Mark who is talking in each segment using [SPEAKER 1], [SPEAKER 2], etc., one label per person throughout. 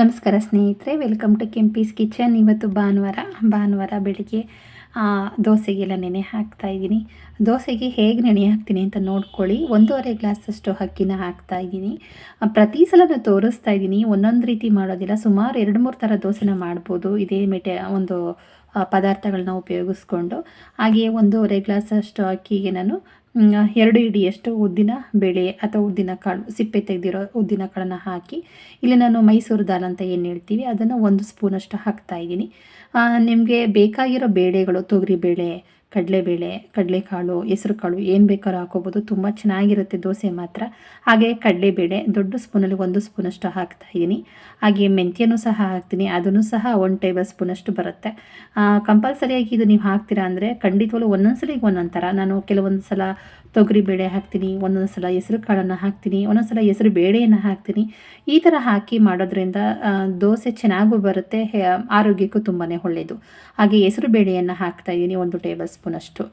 [SPEAKER 1] ನಮಸ್ಕಾರ ಸ್ನೇಹಿತರೆ welcome to Kempee's kitchen ಇವತ್ತು ಭಾನುವಾರ ಭಾನುವಾರ ಬೆಳಿಗ್ಗೆ ದೋಸೆಗೆಲ್ಲ ನೆನೆ ಹಾಕ್ತಾ ಇದ್ದೀನಿ. ದೋಸೆಗೆ ಹೇಗೆ ನೆನೆ ಹಾಕ್ತೀನಿ ಅಂತ ನೋಡ್ಕೊಳ್ಳಿ. ಒಂದೂವರೆ ಗ್ಲಾಸಷ್ಟು ಅಕ್ಕಿನ ಹಾಕ್ತಾ ಇದ್ದೀನಿ. ಪ್ರತಿ ಸಲ ನಾನು ತೋರಿಸ್ತಾ ಇದ್ದೀನಿ. ಒಂದೊಂದು ರೀತಿ ಮಾಡೋದಿಲ್ಲ. ಸುಮಾರು ಎರಡು, ಮೂರು ಥರ ದೋಸೆನ ಮಾಡ್ಬೋದು. ಇದೇ ಮೆಟೆ, ಒಂದು ಪದಾರ್ಥಗಳನ್ನ ಉಪಯೋಗಿಸ್ಕೊಂಡು. ಹಾಗೆಯೇ ಒಂದೂವರೆ ಗ್ಲಾಸಷ್ಟು ಅಕ್ಕಿಗೆ ನಾನು ಎರಡು ಹಿಡಿಯಷ್ಟು ಉದ್ದಿನ ಬೇಳೆ ಅಥವಾ ಉದ್ದಿನ ಕಾಳು, ಸಿಪ್ಪೆ ತೆಗೆದಿರೋ ಉದ್ದಿನ ಕಾಳನ್ನು ಹಾಕಿ, ಇಲ್ಲಿ ನಾನು ಮೈಸೂರು ದಾಲ್ ಅಂತ ಏನು ಹೇಳ್ತೀವಿ, ಅದನ್ನು ಒಂದು ಸ್ಪೂನಷ್ಟು ಹಾಕ್ತಾ ಇದ್ದೀನಿ. ನಿಮಗೆ ಬೇಕಾಗಿರೋ ಬೇಳೆಗಳು ತೊಗರಿಬೇಳೆ ಕಡಲೆಬೇಳೆ, ಕಡಲೆಕಾಳು, ಹೆಸರುಕಾಳು ಏನು ಬೇಕಾದ್ರೂ ಹಾಕೋಬೋದು ತುಂಬ ಚೆನ್ನಾಗಿರುತ್ತೆ ದೋಸೆ ಮಾತ್ರ. ಹಾಗೆ ಕಡಲೆಬೇಳೆ ದೊಡ್ಡ ಸ್ಪೂನಲ್ಲಿ ಒಂದು ಸ್ಪೂನಷ್ಟು ಹಾಕ್ತಾ ಇದ್ದೀನಿ. ಹಾಗೆ ಮೆಂತ್ಯನೂ ಸಹ ಹಾಕ್ತೀನಿ. ಅದನ್ನು ಸಹ ಒನ್ ಟೇಬಲ್ ಸ್ಪೂನಷ್ಟು ಬರುತ್ತೆ. ಕಂಪಲ್ಸರಿಯಾಗಿ ಇದು ನೀವು ಹಾಕ್ತೀರಾ ಅಂದರೆ ಖಂಡಿತವಾಗ್ಲೂ ಒಂದೊಂದು ಸಲ ಒಂದೊಂದು ಥರ ನಾನು ಕೆಲವೊಂದು ಸಲ ತೊಗರಿ ಬೇಳೆ ಹಾಕ್ತೀನಿ, ಒಂದೊಂದು ಸಲ ಹೆಸರು ಕಾಳನ್ನು ಹಾಕ್ತೀನಿ, ಒಂದೊಂದು ಸಲ ಹೆಸರು ಬೇಳೆಯನ್ನು ಹಾಕ್ತೀನಿ. ಈ ಥರ ಹಾಕಿ ಮಾಡೋದ್ರಿಂದ ದೋಸೆ ಚೆನ್ನಾಗೂ ಬರುತ್ತೆ ಆರೋಗ್ಯಕ್ಕೂ ತುಂಬಾ ಒಳ್ಳೆಯದು ಹಾಗೆ ಹೆಸರು ಬೇಳೆಯನ್ನು ಹಾಕ್ತಾ ಇದ್ದೀನಿ ಒಂದು ಟೇಬಲ್ ಸ್ಪೂನಷ್ಟು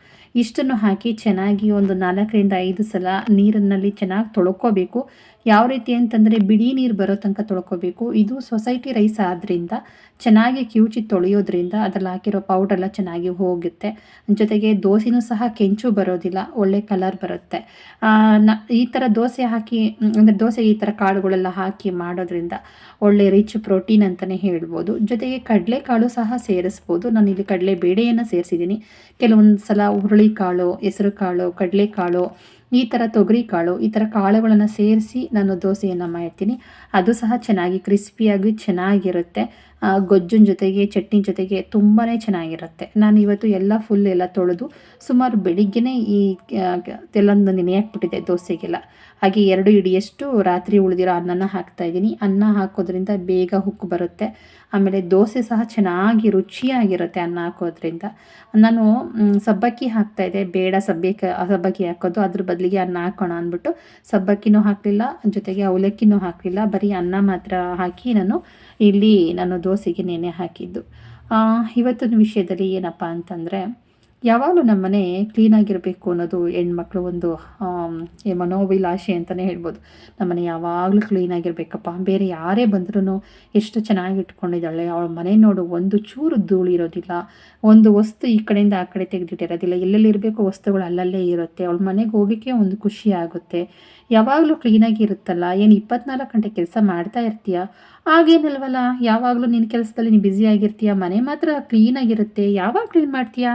[SPEAKER 1] ಇಷ್ಟನ್ನು ಹಾಕಿ ಚೆನ್ನಾಗಿ ಒಂದು ನಾಲ್ಕರಿಂದ ಐದು ಸಲ ನೀರಿನಲ್ಲಿ ಚೆನ್ನಾಗಿ ತೊಳ್ಕೋಬೇಕು. ಯಾವ ರೀತಿ ಅಂತಂದರೆ ಬಿಡಿ ನೀರು ಬರೋ ತನಕ ತೊಳ್ಕೋಬೇಕು. ಇದು ಸೊಸೈಟಿ ರೈಸ್ ಆದ್ದರಿಂದ ಚೆನ್ನಾಗಿ ಕಿವುಚಿ ತೊಳೆಯೋದ್ರಿಂದ ಅದರಲ್ಲಿ ಹಾಕಿರೋ ಪೌಡ್ರೆಲ್ಲ ಚೆನ್ನಾಗಿ ಹೋಗುತ್ತೆ. ಜೊತೆಗೆ ದೋಸೆನೂ ಸಹ ಕೆಂಚು ಬರೋದಿಲ್ಲ, ಒಳ್ಳೆ ಕಲರ್ ಬರುತ್ತೆ. ಈ ಥರ ದೋಸೆ ಹಾಕಿ, ಅಂದರೆ ದೋಸೆ ಈ ಥರ ಕಾಳುಗಳೆಲ್ಲ ಹಾಕಿ ಮಾಡೋದ್ರಿಂದ ಒಳ್ಳೆ ರಿಚ್ ಪ್ರೋಟೀನ್ ಅಂತಲೇ ಹೇಳ್ಬೋದು. ಜೊತೆಗೆ ಕಡಲೆಕಾಳು ಸಹ ಸೇರಿಸ್ಬೋದು. ನಾನು ಇಲ್ಲಿ ಕಡಲೆ ಬೇಳೆಯನ್ನು ಸೇರಿಸಿದ್ದೀನಿ. ಕೆಲವೊಂದು ಸಲ ಹುರುಳಿಕಾಳು ಕಡಲೆ ಕಡಲೆಕಾಳು, ಈ ಥರ ತೊಗರಿ ಕಾಳು ಈ ಥರ ಕಾಳುಗಳನ್ನು ಸೇರಿಸಿ ನಾನು ದೋಸೆಯನ್ನು ಮಾಡ್ತೀನಿ. ಅದು ಸಹ ಚೆನ್ನಾಗಿ ಕ್ರಿಸ್ಪಿಯಾಗಿ ಚೆನ್ನಾಗಿರುತ್ತೆ. ಗೊಜ್ಜಿನ ಜೊತೆಗೆ, ಚಟ್ನಿ ಜೊತೆಗೆ ತುಂಬಾ ಚೆನ್ನಾಗಿರುತ್ತೆ. ನಾನು ಇವತ್ತು ಎಲ್ಲ ಫುಲ್ ಎಲ್ಲ ತೊಳೆದು ಸುಮಾರು ಬೆಳಿಗ್ಗೆನೇ ಈ ಎಲ್ಲೊಂದು ನೆನೆ ಹಾಕ್ಬಿಟ್ಟಿದೆ ದೋಸೆಗೆಲ್ಲ. ಹಾಗೆ ಎರಡು ಇಡಿಯಷ್ಟು ರಾತ್ರಿ ಉಳಿದಿರೋ ಅನ್ನನ ಹಾಕ್ತಾ ಇದ್ದೀನಿ. ಅನ್ನ ಹಾಕೋದ್ರಿಂದ ಬೇಗ ಹುಕ್ಕು ಬರುತ್ತೆ. ಆಮೇಲೆ ದೋಸೆ ಸಹ ಚೆನ್ನಾಗಿ ರುಚಿಯಾಗಿರುತ್ತೆ ಅನ್ನ ಹಾಕೋದ್ರಿಂದ. ನಾನು ಸಬ್ಬಕ್ಕಿ ಹಾಕ್ತಾ ಇದ್ದೆ. ಬೇಡ ಸಬ್ಬಕ್ಕಿ ಸಬ್ಬಕ್ಕಿ ಹಾಕೋದು. ಅದ್ರ ಬದಲಿಗೆ ಅನ್ನ ಹಾಕೋಣ ಅಂದ್ಬಿಟ್ಟು ಸಬ್ಬಕ್ಕಿನೂ ಹಾಕಲಿಲ್ಲ, ಜೊತೆಗೆ ಅವಲಕ್ಕಿನೂ ಹಾಕಲಿಲ್ಲ. ಬರೀ ಅನ್ನ ಮಾತ್ರ ಹಾಕಿ ನಾನು ಇಲ್ಲಿ ನಾನು ದೋಸೆಗೆ ನೆನೆ ಹಾಕಿದ್ದು. ಇವತ್ತಿನ ವಿಷಯದಲ್ಲಿ ಏನಪ್ಪ ಅಂತಂದರೆ, ಯಾವಾಗಲೂ ನಮ್ಮನೆ ಕ್ಲೀನಾಗಿರಬೇಕು ಅನ್ನೋದು ಹೆಣ್ಮಕ್ಳು ಒಂದು ಮನೋಭಿಲಾಷೆ ಅಂತಲೇ ಹೇಳ್ಬೋದು. ನಮ್ಮನೆ ಯಾವಾಗಲೂ ಕ್ಲೀನಾಗಿರಬೇಕಪ್ಪ ಬೇರೆ ಯಾರೇ ಬಂದ್ರೂ ಎಷ್ಟು ಚೆನ್ನಾಗಿ ಇಟ್ಕೊಂಡಿದ್ದಾಳೆ. ಅವಳ ಮನೆ ನೋಡು, ಒಂದು ಚೂರು ಧೂಳು ಇರೋದಿಲ್ಲ. ಒಂದು ವಸ್ತು ಈ ಕಡೆಯಿಂದ ಆ ಕಡೆ ತೆಗೆದಿಟ್ಟಿರೋದಿಲ್ಲ. ಎಲ್ಲೆಲ್ಲಿ ಇರಬೇಕು ವಸ್ತುಗಳು ಅಲ್ಲಲ್ಲೇ ಇರುತ್ತೆ. ಅವಳ ಮನೆಗೆ ಹೋಗೋಕ್ಕೆ ಒಂದು ಖುಷಿ ಆಗುತ್ತೆ. ಯಾವಾಗಲೂ ಕ್ಲೀನಾಗಿ ಇರುತ್ತಲ್ಲ? ಏನು ಇಪ್ಪತ್ನಾಲ್ಕು ಗಂಟೆ ಕೆಲಸ ಮಾಡ್ತಾ ಇರ್ತೀಯ? ಆಗೇನಲ್ವಲ್ಲ ಯಾವಾಗಲೂ ನಿನ್ನ ಕೆಲಸದಲ್ಲಿ ನೀನು ಬ್ಯುಸಿ ಆಗಿರ್ತೀಯ, ಮನೆ ಮಾತ್ರ ಕ್ಲೀನಾಗಿರುತ್ತೆ ಯಾವಾಗ ಕ್ಲೀನ್ ಮಾಡ್ತೀಯಾ?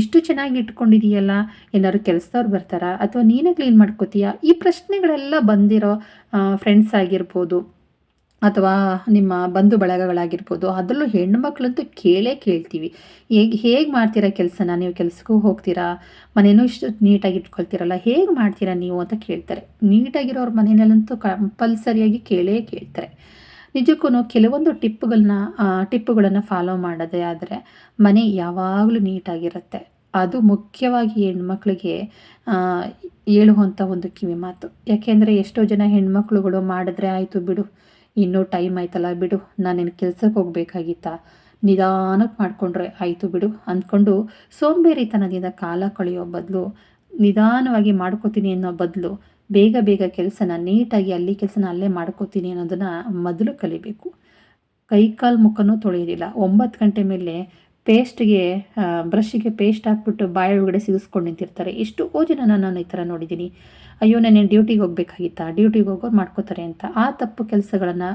[SPEAKER 1] ಇಷ್ಟು ಚೆನ್ನಾಗಿ ಇಟ್ಕೊಂಡಿದೀಯಲ್ಲ? ಏನಾದ್ರು ಕೆಲಸದವ್ರು ಬರ್ತಾರಾ? ಅಥವಾ ನೀನೇ ಕ್ಲೀನ್ ಮಾಡ್ಕೋತೀಯಾ? ಈ ಪ್ರಶ್ನೆಗಳೆಲ್ಲ ಬಂದಿರೋ ಫ್ರೆಂಡ್ಸ್ ಆಗಿರ್ಬೋದು. ಅಥವಾ ನಿಮ್ಮ ಬಂಧು ಬಳಗಗಳಾಗಿರ್ಬೋದು, ಅದರಲ್ಲೂ ಹೆಣ್ಣುಮಕ್ಳಂತೂ ಕೇಳೇ ಕೇಳ್ತೀವಿ. ಹೇಗೆ ಹೇಗೆ ಮಾಡ್ತೀರಾ ಕೆಲಸನ? ನೀವು ಕೆಲಸಕ್ಕೂ ಹೋಗ್ತೀರಾ? ಮನೇನೂ ಇಷ್ಟು ನೀಟಾಗಿ ಇಟ್ಕೊಳ್ತೀರಲ್ಲ, ಹೇಗೆ ಮಾಡ್ತೀರಾ ನೀವು ಅಂತ ಕೇಳ್ತಾರೆ. ನೀಟಾಗಿರೋರ ಮನೆಯಲ್ಲಂತೂ ಕಂಪಲ್ಸರಿಯಾಗಿ ಕೇಳೇ ಕೇಳ್ತಾರೆ. ನಿಜಕ್ಕೂ ಕೆಲವೊಂದು ಟಿಪ್ಪುಗಳನ್ನ ಟಿಪ್ಪುಗಳನ್ನು ಫಾಲೋ ಮಾಡೋದೇ ಆದರೆ ಮನೆ ಯಾವಾಗಲೂ ನೀಟಾಗಿರುತ್ತೆ. ಅದು ಮುಖ್ಯವಾಗಿ ಹೆಣ್ಮಕ್ಳಿಗೆ ಹೇಳುವಂಥ ಒಂದು ಕಿವಿ ಮಾತು ಯಾಕೆಂದರೆ ಎಷ್ಟೋ ಜನ ಹೆಣ್ಮಕ್ಳುಗಳು ಮಾಡಿದ್ರೆ ಆಯಿತು ಬಿಡು. ಇನ್ನೂ ಟೈಮ್ ಆಯ್ತಲ್ಲ ಬಿಡು, ನಾನೇನು ಕೆಲ್ಸಕ್ಕೆ ಹೋಗ್ಬೇಕಾಗಿತ್ತಾ? ನಿಧಾನಕ್ಕೆ ಮಾಡಿಕೊಂಡ್ರೆ ಆಯಿತು ಬಿಡು ಅಂದ್ಕೊಂಡು ಸೋಂಬೇರಿತನದಿಂದ ಕಾಲ ಕಳೆಯೋ ಬದಲು, ನಿಧಾನವಾಗಿ ಮಾಡ್ಕೋತೀನಿ ಅನ್ನೋ ಬದಲು ಬೇಗ ಬೇಗ ಕೆಲಸನ ನೀಟಾಗಿ ಅಲ್ಲಿ ಕೆಲಸನ ಅಲ್ಲೇ ಮಾಡ್ಕೋತೀನಿ ಅನ್ನೋದನ್ನು ಮೊದಲು ಕಲಿಬೇಕು. ಕೈಕಾಲು ಮುಖನೂ ತೊಳೆಯೋದಿಲ್ಲ. ಒಂಬತ್ತು ಗಂಟೆ ಮೇಲೆ ಪೇಸ್ಟ್ಗೆ ಬ್ರಷ್ಗೆ ಪೇಸ್ಟ್ ಹಾಕ್ಬಿಟ್ಟು ಬಾಯಿ ಒಳಗಡೆ ಸಿಗಿಸ್ಕೊಂಡು ನಿಂತಿರ್ತಾರೆ. ಎಷ್ಟು ಜನ ನಾನು ಈ ಥರ ನೋಡಿದ್ದೀನಿ. ಅಯ್ಯೋ, ನಾನು ಡ್ಯೂಟಿಗೆ ಹೋಗ್ಬೇಕಾಗಿತ್ತಾ? ಡ್ಯೂಟಿಗೆ ಹೋಗೋರು ಮಾಡ್ಕೋತಾರೆ ಅಂತ. ಆ ತಪ್ಪು ಕೆಲಸಗಳನ್ನು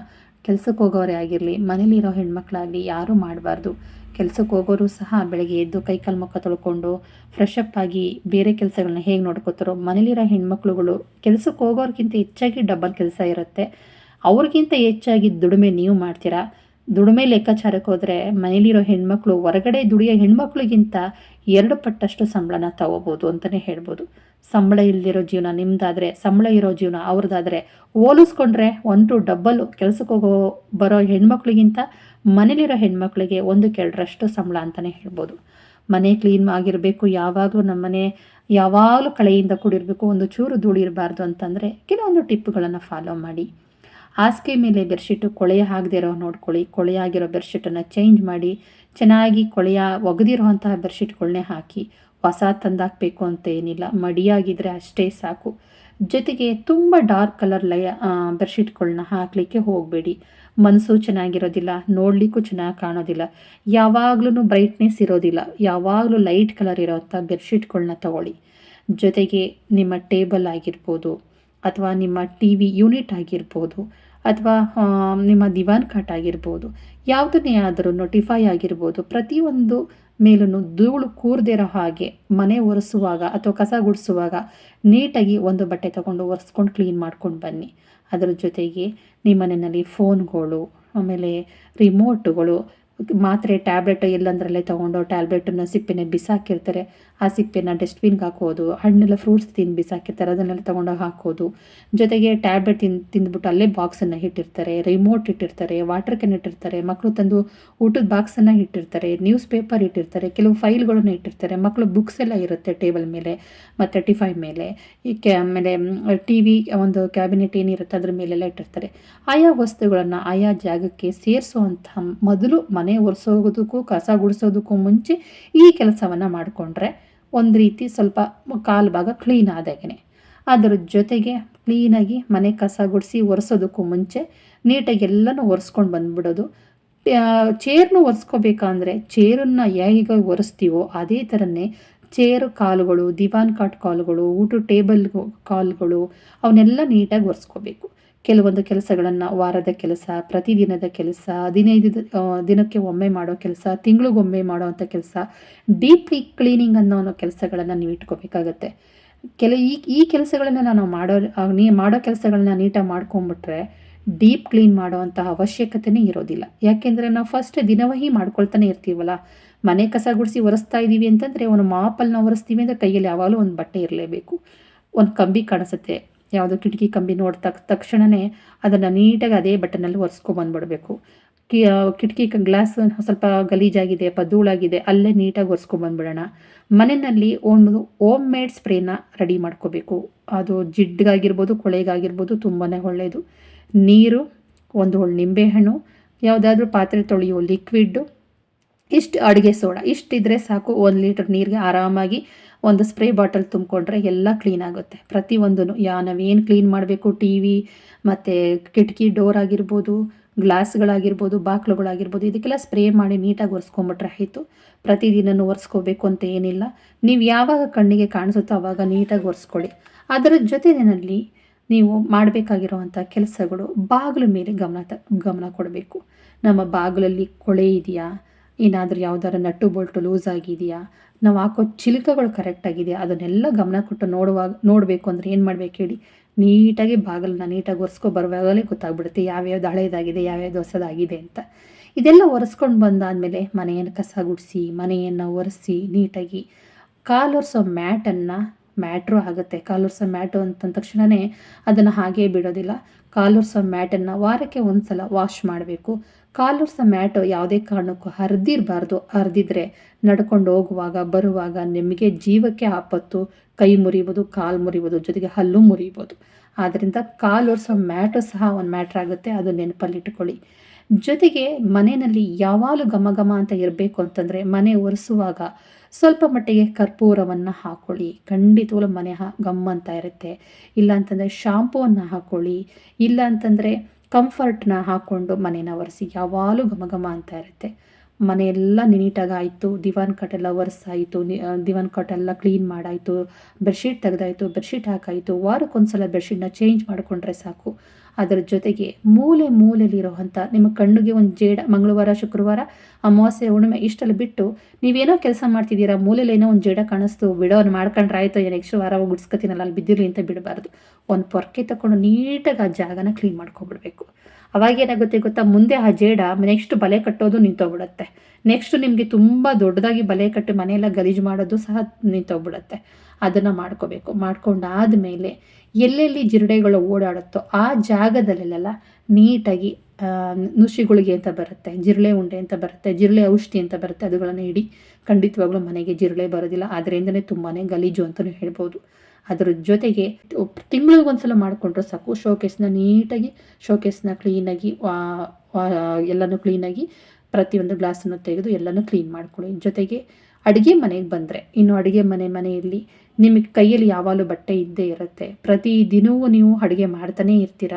[SPEAKER 1] ಕೆಲಸಕ್ಕೆ ಹೋಗೋರೇ ಆಗಿರಲಿ, ಮನೇಲಿರೋ ಹೆಣ್ಮಕ್ಳಾಗಲಿ ಯಾರೂ ಮಾಡಬಾರ್ದು. ಕೆಲಸಕ್ಕೆ ಹೋಗೋರು ಸಹ ಬೆಳಗ್ಗೆ ಎದ್ದು ಕೈಕಾಲು ಮುಖ ತೊಳ್ಕೊಂಡು ಫ್ರೆಶ್ ಆಗಿ ಬೇರೆ ಕೆಲಸಗಳನ್ನ ಹೇಗೆ ನೋಡ್ಕೋತಾರೋ, ಮನೇಲಿರೋ ಹೆಣ್ಮಕ್ಳುಗಳು ಕೆಲಸಕ್ಕೆ ಹೋಗೋರ್ಗಿಂತ ಹೆಚ್ಚಾಗಿ ಡಬಲ್ ಕೆಲಸ ಇರುತ್ತೆ. ಅವ್ರಿಗಿಂತ ಹೆಚ್ಚಾಗಿ ದುಡಿಮೆ ನೀವು ಮಾಡ್ತೀರಾ? ದುಡಿಮೆ ಲೆಕ್ಕಾಚಾರಕ್ಕೆ ಹೋದರೆ ಮನೇಲಿರೋ ಹೆಣ್ಮಕ್ಳು ಹೊರಗಡೆ ದುಡಿಯೋ ಹೆಣ್ಮಕ್ಳಿಗಿಂತ ಎರಡು ಪಟ್ಟಷ್ಟು ಸಂಬಳನ ತಗೋಬೋದು ಅಂತಲೇ ಹೇಳ್ಬೋದು. ಸಂಬಳ ಇಲ್ದಿರೋ ಜೀವನ ನಿಮ್ಮದಾದರೆ ಸಂಬಳ ಇರೋ ಜೀವನ ಅವ್ರದ್ದಾದರೆ ಹೋಲಿಸ್ಕೊಂಡ್ರೆ ಒನ್ ಟು ಡಬ್ಬಲ್ ಕೆಲ್ಸಕ್ಕೆ ಹೋಗೋ, ಬರೋ ಹೆಣ್ಮಕ್ಳಿಗಿಂತ ಮನೇಲಿರೋ ಹೆಣ್ಮಕ್ಳಿಗೆ ಒಂದು ಕೆಳರಷ್ಟು ಸಂಬಳ ಅಂತಲೇ ಹೇಳ್ಬೋದು. ಮನೆ ಕ್ಲೀನ್ ಆಗಿರಬೇಕು, ಯಾವಾಗಲೂ ನಮ್ಮನೆ ಯಾವಾಗಲೂ ಕಳೆಯಿಂದ ಕೂಡಿರಬೇಕು, ಒಂದು ಚೂರು ಧೂಳಿರಬಾರ್ದು ಅಂತಂದರೆ ಕೆಲವೊಂದು ಟಿಪ್ಗಳನ್ನು ಫಾಲೋ ಮಾಡಿ. ಹಾಸಿಗೆ ಮೇಲೆ ಬೆಡ್ಶೀಟು ಕೊಳೆಯ ಇರೋ ನೋಡ್ಕೊಳ್ಳಿ. ಕೊಳೆಯಾಗಿರೋ ಬೆಡ್ಶೀಟನ್ನು ಚೇಂಜ್ ಮಾಡಿ, ಚೆನ್ನಾಗಿ ಕೊಳೆಯ ಒಗೆದಿರುವಂತಹ ಬೆಡ್ಶೀಟ್ಗಳನ್ನೇ ಹಾಕಿ. ಹೊಸ ತಂದಾಕಬೇಕು ಅಂತ ಏನಿಲ್ಲ. ಮಡಿಯಾಗಿದ್ದರೆ ಅಷ್ಟೇ ಸಾಕು. ಜೊತೆಗೆ ತುಂಬ ಡಾರ್ಕ್ ಕಲರ್ ಲಯ ಬೆಡ್ಶೀಟ್ಗಳನ್ನ ಹಾಕಲಿಕ್ಕೆ ಹೋಗಬೇಡಿ. ಮನಸ್ಸು ಚೆನ್ನಾಗಿರೋದಿಲ್ಲ. ನೋಡಲಿಕ್ಕೂ ಚೆನ್ನಾಗಿ ಕಾಣೋದಿಲ್ಲ. ಯಾವಾಗ್ಲೂ ಬ್ರೈಟ್ನೆಸ್ ಇರೋದಿಲ್ಲ. ಯಾವಾಗಲೂ ಲೈಟ್ ಕಲರ್ ಇರೋವಂಥ ಬೆಡ್ಶೀಟ್ಗಳನ್ನ ತಗೊಳ್ಳಿ. ಜೊತೆಗೆ ನಿಮ್ಮ ಟೇಬಲ್ ಆಗಿರ್ಬೋದು ಅಥವಾ ನಿಮ್ಮ ಟಿ ವಿ ಯೂನಿಟ್ ಆಗಿರ್ಬೋದು ಅಥವಾ ನಿಮ್ಮ ದಿವಾನ್ ಕಾಟ್ ಆಗಿರ್ಬೋದು, ಯಾವುದನ್ನೇ ಆದರೂ ನೋಟಿಫೈ ಆಗಿರ್ಬೋದು, ಪ್ರತಿಯೊಂದು ಮೇಲೂ ಧೂಳು ಕೂರ್ದಿರೋ ಹಾಗೆ ಮನೆ ಒರೆಸುವಾಗ ಅಥವಾ ಕಸ ಗುಡಿಸುವಾಗ ನೀಟಾಗಿ ಒಂದು ಬಟ್ಟೆ ತಗೊಂಡು ಒರೆಸ್ಕೊಂಡು ಕ್ಲೀನ್ ಮಾಡ್ಕೊಂಡು ಬನ್ನಿ. ಅದರ ಜೊತೆಗೆ ನಿಮ್ಮ ಮನೆಯಲ್ಲಿ ಫೋನ್ಗಳು ಆಮೇಲೆ ರಿಮೋಟುಗಳು ಮಾತ್ರೆ ಟ್ಯಾಬ್ಲೆಟ್ ಎಲ್ಲಂದ್ರಲ್ಲೇ ತೊಗೊಂಡು ಟ್ಯಾಬ್ಲೆಟನ್ನು ಸಿಪ್ಪಿನೇ ಬಿಸಾಕಿರ್ತಾರೆ. ಆ ಸಿಪ್ಪೆನ ಡಸ್ಟ್ಬಿನ್ಗೆ ಹಾಕೋದು, ಹಣ್ಣೆಲ್ಲ ಫ್ರೂಟ್ಸ್ ತಿಂದು ಬಿಸಾಕಿರ್ತಾರೆ ಅದನ್ನೆಲ್ಲ ತೊಗೊಂಡೋಗಿ ಹಾಕೋದು. ಜೊತೆಗೆ ಟ್ಯಾಬ್ಲೆಟ್ ತಿಂದು ತಿಂದ್ಬಿಟ್ಟು ಅಲ್ಲೇ ಬಾಕ್ಸನ್ನು ಇಟ್ಟಿರ್ತಾರೆ ರಿಮೋಟ್ ಇಟ್ಟಿರ್ತಾರೆ ವಾಟರ್ ಕ್ಯಾನ್ ಇಟ್ಟಿರ್ತಾರೆ ಮಕ್ಕಳು ತಂದು ಊಟದ ಬಾಕ್ಸನ್ನು ಇಟ್ಟಿರ್ತಾರೆ ನ್ಯೂಸ್ ಪೇಪರ್ ಇಟ್ಟಿರ್ತಾರೆ, ಕೆಲವು ಫೈಲ್ಗಳನ್ನು ಇಟ್ಟಿರ್ತಾರೆ ಮಕ್ಕಳು ಬುಕ್ಸ್ ಎಲ್ಲ ಇರುತ್ತೆ ಟೇಬಲ್ ಮೇಲೆ, ಮತ್ತು ಟಿಫೈ ಮೇಲೆ. ಈ ಕ್ಯಾ ಆಮೇಲೆ ಟಿ ವಿ ಒಂದು ಕ್ಯಾಬಿನೆಟ್ ಏನಿರುತ್ತೆ ಅದ್ರ ಮೇಲೆಲ್ಲ ಇಟ್ಟಿರ್ತಾರೆ. ಆಯಾ ವಸ್ತುಗಳನ್ನು ಆಯಾ ಜಾಗಕ್ಕೆ ಸೇರಿಸುವಂಥ ಮೊದಲು ಮನೆ ಒರೆಸೋದಕ್ಕೂ, ಕಸ ಗುಡಿಸೋದಕ್ಕೂ ಮುಂಚೆ ಈ ಕೆಲಸವನ್ನು ಮಾಡಿಕೊಂಡ್ರೆ ಒಂದು ರೀತಿ ಸ್ವಲ್ಪ ಕಾಲು ಭಾಗ ಕ್ಲೀನ್ ಆದಾಗೆ ಅದರ ಜೊತೆಗೆ ಕ್ಲೀನಾಗಿ ಮನೆ ಕಸ ಗುಡಿಸಿ ಒರೆಸೋದಕ್ಕೂ ಮುಂಚೆ ನೀಟಾಗಿ ಎಲ್ಲನೂ ಒರೆಸ್ಕೊಂಡು ಬಂದುಬಿಡೋದು. ಚೇರ್ನು ಒರೆಸ್ಕೋಬೇಕಂದ್ರೆ ಚೇರನ್ನು ಹೇಗೆ ಒರೆಸ್ತೀವೋ ಅದೇ ಥರನೇ ಚೇರು ಕಾಲುಗಳು, ದಿವಾನ್ ಕಾಟ್ ಕಾಲುಗಳು ಊಟ ಟೇಬಲ್ ಕಾಲುಗಳು, ಅವನ್ನೆಲ್ಲ ನೀಟಾಗಿ ಒರೆಸ್ಕೋಬೇಕು. ಕೆಲವೊಂದು ಕೆಲಸಗಳನ್ನು ವಾರದ ಕೆಲಸ, ಪ್ರತಿದಿನದ ಕೆಲಸ, ಹದಿನೈದು ದಿನಕ್ಕೆ ಒಮ್ಮೆ ಮಾಡೋ ಕೆಲಸ, ತಿಂಗಳಿಗೊಮ್ಮೆ ಮಾಡೋವಂಥ ಕೆಲಸ, ಡೀಪ್ಲಿ ಕ್ಲೀನಿಂಗ್ ಅನ್ನೋ ಅನ್ನೋ ಕೆಲಸಗಳನ್ನು ನೀವು ಇಟ್ಕೋಬೇಕಾಗತ್ತೆ. ಕೆಲ ಈ ಈ ಕೆಲಸಗಳನ್ನು ನಾನು ಮಾಡೋ ನೀ ಮಾಡೋ ಕೆಲಸಗಳನ್ನ ನೀಟಾಗಿ ಮಾಡ್ಕೊಂಬಿಟ್ರೆ ಡೀಪ್ ಕ್ಲೀನ್ ಮಾಡೋವಂಥ ಅವಶ್ಯಕತೆನೇ ಇರೋದಿಲ್ಲ. ಯಾಕೆಂದರೆ ನಾವು ಫಸ್ಟ್ ದಿನವಹಿ ಮಾಡ್ಕೊಳ್ತಾನೆ ಇರ್ತೀವಲ್ಲ. ಮನೆ ಕಸ ಗುಡಿಸಿ ಒರೆಸ್ತಾ ಇದ್ದೀವಿ ಅಂತಂದರೆ ಒಂದು ಮಾಪಲ್ನ ಒರೆಸ್ತೀವಿ ಅಂದರೆ ಕೈಯಲ್ಲಿ ಯಾವಾಗಲೂ ಒಂದು ಬಟ್ಟೆ ಇರಲೇಬೇಕು. ಒಂದು ಕಂಬಿ ಕಾಣಿಸುತ್ತೆ. ಯಾವುದೋ ಕಿಟಕಿ ಕಂಬಿ ನೋಡಿದ ತಕ್ಷಣವೇ ಅದನ್ನು ನೀಟಾಗಿ ಅದೇ ಬಟನಲ್ಲಿ ಒರೆಸ್ಕೊಂಬಂದ್ಬಿಡ್ಬೇಕು ಕಿ ಕಿಟಕಿ ಗ್ಲಾಸ್ ಸ್ವಲ್ಪ ಗಲೀಜಾಗಿದೆ ಧೂಳಾಗಿದೆ, ಅಲ್ಲೇ ನೀಟಾಗಿ ಒರೆಸ್ಕೊಂಬಂದ್ಬಿಡೋಣ ಮನೆಯಲ್ಲಿ ಒಂದು ಓಮ್ ಮೇಡ್ ಸ್ಪ್ರೇನ ರೆಡಿ ಮಾಡ್ಕೋಬೇಕು. ಅದು ಜಿಡ್ಗಾಗಿರ್ಬೋದು, ಕೊಳೆಗಾಗಿರ್ಬೋದು ತುಂಬಾ ಒಳ್ಳೆಯದು ನೀರು, ಒಂದು ನಿಂಬೆಹಣ್ಣು, ಯಾವುದಾದ್ರೂ ಪಾತ್ರೆ ತೊಳೆಯುವ ಲಿಕ್ವಿಡ್ಡು ಇಷ್ಟು ಅಡುಗೆ ಸೋಡಾ ಇಷ್ಟಿದ್ರೆ ಸಾಕು, ಒಂದು ಲೀಟ್ರ್ ನೀರಿಗೆ ಆರಾಮಾಗಿ ಒಂದು ಸ್ಪ್ರೇ ಬಾಟಲ್ ತುಂಬಿಕೊಂಡ್ರೆ ಎಲ್ಲ ಕ್ಲೀನ್ ಆಗುತ್ತೆ. ಪ್ರತಿಯೊಂದೂ ಯಾ ನಾವೇನು ಕ್ಲೀನ್ ಮಾಡಬೇಕು ಟಿ ವಿ ಮತ್ತು ಕಿಟಕಿ ಡೋರ್ ಆಗಿರ್ಬೋದು ಗ್ಲಾಸ್ಗಳಾಗಿರ್ಬೋದು ಬಾಕ್ಲುಗಳಾಗಿರ್ಬೋದು, ಇದಕ್ಕೆಲ್ಲ ಸ್ಪ್ರೇ ಮಾಡಿ ನೀಟಾಗಿ ಒರೆಸ್ಕೊಂಬಿಟ್ರೆ ಆಯಿತು. ಪ್ರತಿದಿನವೂ ಒರೆಸ್ಕೋಬೇಕು ಅಂತ ಏನಿಲ್ಲ. ನೀವು ಯಾವಾಗ ಕಣ್ಣಿಗೆ ಕಾಣಿಸುತ್ತೋ ಆವಾಗ ನೀಟಾಗಿ ಒರೆಸ್ಕೊಳ್ಳಿ. ಅದರ ಜೊತೆಯಲ್ಲಿ ನೀವು ಮಾಡಬೇಕಾಗಿರುವಂಥ ಕೆಲಸಗಳು ಬಾಗಿಲು ಮೇಲೆ ಗಮನ ತ, ಗಮನ ಕೊಡಬೇಕು. ನಮ್ಮ ಬಾಗಿಲಲ್ಲಿ ಕೊಳೆ ಇದೆಯಾ? ಏನಾದರೂ ಯಾವ್ದಾರು ನಟ್ಟು ಬೋಲ್ಟು ಲೂಸ್ ಆಗಿದೆಯಾ? ನಾವು ಹಾಕೋ ಚಿಲಕಗಳು ಕರೆಕ್ಟಾಗಿದೆಯಾ ಅದನ್ನೆಲ್ಲ ಗಮನ ಕೊಟ್ಟು ನೋಡುವಾಗ, ನೋಡಬೇಕು ಅಂದರೆ ಏನು ಮಾಡಬೇಕು ಹೇಳಿ. ನೀಟಾಗಿ ಬಾಗಿಲನ್ನ ನೀಟಾಗಿ ಒರೆಸ್ಕೊ ಬರುವಾಗಲೇ ಗೊತ್ತಾಗ್ಬಿಡುತ್ತೆ ಯಾವ್ಯಾವ್ದು ಹಳೇದಾಗಿದೆ, ಯಾವ್ಯಾವ್ದು ಹೊಸದಾಗಿದೆ ಅಂತ. ಇದೆಲ್ಲ ಒರೆಸ್ಕೊಂಡು ಬಂದಾದಮೇಲೆ ಮನೆಯನ್ನು ಕಸ ಗುಡಿಸಿ, ಮನೆಯನ್ನು ಒರೆಸಿ ನೀಟಾಗಿ ಕಾಲೊರೆಸೋ ಮ್ಯಾಟನ್ನು, ಮ್ಯಾಟ್ರು ಆಗುತ್ತೆ. ಕಾಲೊರೆಸೋ ಮ್ಯಾಟು ಅಂತಂದ ತಕ್ಷಣವೇ ಅದನ್ನು ಹಾಗೇ ಬಿಡೋದಿಲ್ಲ. ಕಾಲೊರೆಸೋ ಮ್ಯಾಟನ್ನು ವಾರಕ್ಕೆ ಒಂದು ಸಲ ವಾಶ್ ಮಾಡಬೇಕು. ಕಾಲುರ್ಸ ಮ್ಯಾಟು ಯಾವುದೇ ಕಾರಣಕ್ಕೂ ಹರಿದಿರಬಾರ್ದು. ಹರಿದಿದ್ರೆ ನಡ್ಕೊಂಡು ಹೋಗುವಾಗ, ಬರುವಾಗ ನಿಮಗೆ ಜೀವಕ್ಕೆ ಆಪತ್ತು ಕೈ ಮುರಿಬೋದು, ಕಾಲು ಮುರಿಬೋದು, ಜೊತೆಗೆ ಹಲ್ಲು ಮುರಿಬೋದು. ಆದ್ದರಿಂದ ಕಾಲು ಒರೆಸೋ ಮ್ಯಾಟು ಸಹ ಒಂದು ಮ್ಯಾಟ್ರ್ ಆಗುತ್ತೆ, ಅದು ನೆನಪಲ್ಲಿಟ್ಕೊಳ್ಳಿ ಜೊತೆಗೆ ಮನೆಯಲ್ಲಿ ಯಾವಾಗಲೂ ಘಮ ಘಮ ಅಂತ ಇರಬೇಕು ಅಂತಂದರೆ ಮನೆ ಒರೆಸುವಾಗ ಸ್ವಲ್ಪ ಮಟ್ಟಿಗೆ ಕರ್ಪೂರವನ್ನು ಹಾಕ್ಕೊಳ್ಳಿ ಖಂಡಿತವಾಗ್ಲೂ ಮನೆ ಹಾ ಗಮ್ ಅಂತ ಇರುತ್ತೆ. ಇಲ್ಲ ಅಂತಂದರೆ ಶಾಂಪೂವನ್ನು ಹಾಕ್ಕೊಳ್ಳಿ ಇಲ್ಲ ಅಂತಂದರೆ ಕಂಫರ್ಟ್ನ ಹಾಕ್ಕೊಂಡು ಮನೇನ ಒರೆಸಿ ಯಾವಾಗಲೂ ಘಮ ಘಮ ಅಂತ ಇರುತ್ತೆ. ಮನೆಯೆಲ್ಲ ನೀಟಾಗಿ ಆಯಿತು ದಿವಾನ್ ಕಟ್ಟೆಲ್ಲ ಒರೆಸಾಯಿತು ದಿವಾನ್ ಕಟ್ಟೆಲ್ಲ ಕ್ಲೀನ್ ಮಾಡಾಯಿತು ಬೆಡ್ಶೀಟ್ ತೆಗೆದಾಯಿತು ಬೆಡ್ಶೀಟ್ ಹಾಕಾಯಿತು, ವಾರಕ್ಕೊಂದ್ಸಲ ಬೆಡ್ಶೀಟ್ನ ಚೇಂಜ್ ಮಾಡಿಕೊಂಡ್ರೆ ಸಾಕು. ಅದರ ಜೊತೆಗೆ ಮೂಲೆ ಮೂಲೆಯಲ್ಲಿರುವಂಥ ನಿಮ್ಮ ಕಣ್ಣಿಗೆ ಒಂದು ಜೇಡ, ಮಂಗಳವಾರ, ಶುಕ್ರವಾರ, ಅಮಾವಾಸ್ಯೆ, ಹುಣ್ಣಿಮೆ ಇಷ್ಟೆಲ್ಲ ಬಿಟ್ಟು ನೀವೇನೋ ಕೆಲಸ ಮಾಡ್ತಿದ್ದೀರಾ ಮೂಲೆಯಲ್ಲಿ ಏನೋ ಒಂದು ಜೇಡ ಕಾಣಿಸ್ತು ಬಿಡೋನು ಮಾಡ್ಕೊಂಡ್ರೆ ಆಯಿತು ನೆಕ್ಸ್ಟ್ ವಾರ ಗುಡ್ಸ್ಕೊತೀನಲ್ಲ, ಅಲ್ಲಿ ಬಿದ್ದಿರಲಿ ಅಂತ ಬಿಡಬಾರ್ದು. ಒಂದು ಪೊರ್ಕೆ ತಗೊಂಡು ನೀಟಾಗಿ ಆ ಜಾಗನ ಕ್ಲೀನ್ ಮಾಡ್ಕೊಬಿಡ್ಬೇಕು. ಅವಾಗ ಏನಾಗುತ್ತೆ ಗೊತ್ತಾ, ಮುಂದೆ ಆ ಜೇಡ ನೆಕ್ಸ್ಟ್ ಬಲೆ ಕಟ್ಟೋದು ನಿಂತೋಗ್ಬಿಡುತ್ತೆ. ನೆಕ್ಸ್ಟ್ ನಿಮಗೆ ತುಂಬ ದೊಡ್ಡದಾಗಿ ಬಲೆ ಕಟ್ಟಿ ಮನೆಯೆಲ್ಲ ಗಲೀಜು ಮಾಡೋದು ಸಹ ನಿಂತೋಗ್ಬಿಡುತ್ತೆ. ಅದನ್ನು ಮಾಡ್ಕೋಬೇಕು. ಮಾಡ್ಕೊಂಡಾದಮೇಲೆ ಎಲ್ಲೆಲ್ಲಿ ಜಿರಡೆಗಳು ಓಡಾಡುತ್ತೋ ಆ ಜಾಗದಲ್ಲೆಲ್ಲ ನೀಟಾಗಿ ನುಸಿಗುಳಿಗೆ ಅಂತ ಬರುತ್ತೆ, ಜಿರಳೆ ಉಂಡೆ ಅಂತ ಬರುತ್ತೆ, ಜಿರಳೆ ಔಷಧಿ ಅಂತ ಬರುತ್ತೆ, ಅದುಗಳನ್ನು ಇಡಿ. ಖಂಡಿತವಾಗ್ಲೂ ಮನೆಗೆ ಜಿರಳೆ ಬರೋದಿಲ್ಲ. ಅದರಿಂದನೇ ತುಂಬಾ ಗಲೀಜು ಅಂತಲೂ ಹೇಳ್ಬೋದು. ಅದರ ಜೊತೆಗೆ ತಿಂಗಳಿಗೊಂದ್ಸಲ ಮಾಡಿಕೊಂಡ್ರೆ ಸಾಕು. ಶೋಕೇಸ್ನ ನೀಟಾಗಿ, ಶೋಕೇಸ್ನ ಕ್ಲೀನಾಗಿ ಎಲ್ಲನೂ ಕ್ಲೀನಾಗಿ ಪ್ರತಿಯೊಂದು ಗ್ಲಾಸನ್ನು ತೆಗೆದು ಎಲ್ಲನೂ ಕ್ಲೀನ್ ಮಾಡ್ಕೊಳ್ಳಿ. ಜೊತೆಗೆ ಅಡುಗೆ ಮನೆಗೆ ಬಂದರೆ, ಇನ್ನು ಅಡುಗೆ ಮನೆ ಮನೆಯಲ್ಲಿ ನಿಮಗೆ ಕೈಯಲ್ಲಿ ಯಾವಾಗಲೂ ಬಟ್ಟೆ ಇದ್ದೇ ಇರುತ್ತೆ. ಪ್ರತಿ ದಿನವೂ ನೀವು ಅಡುಗೆ ಮಾಡ್ತಾನೇ ಇರ್ತೀರ?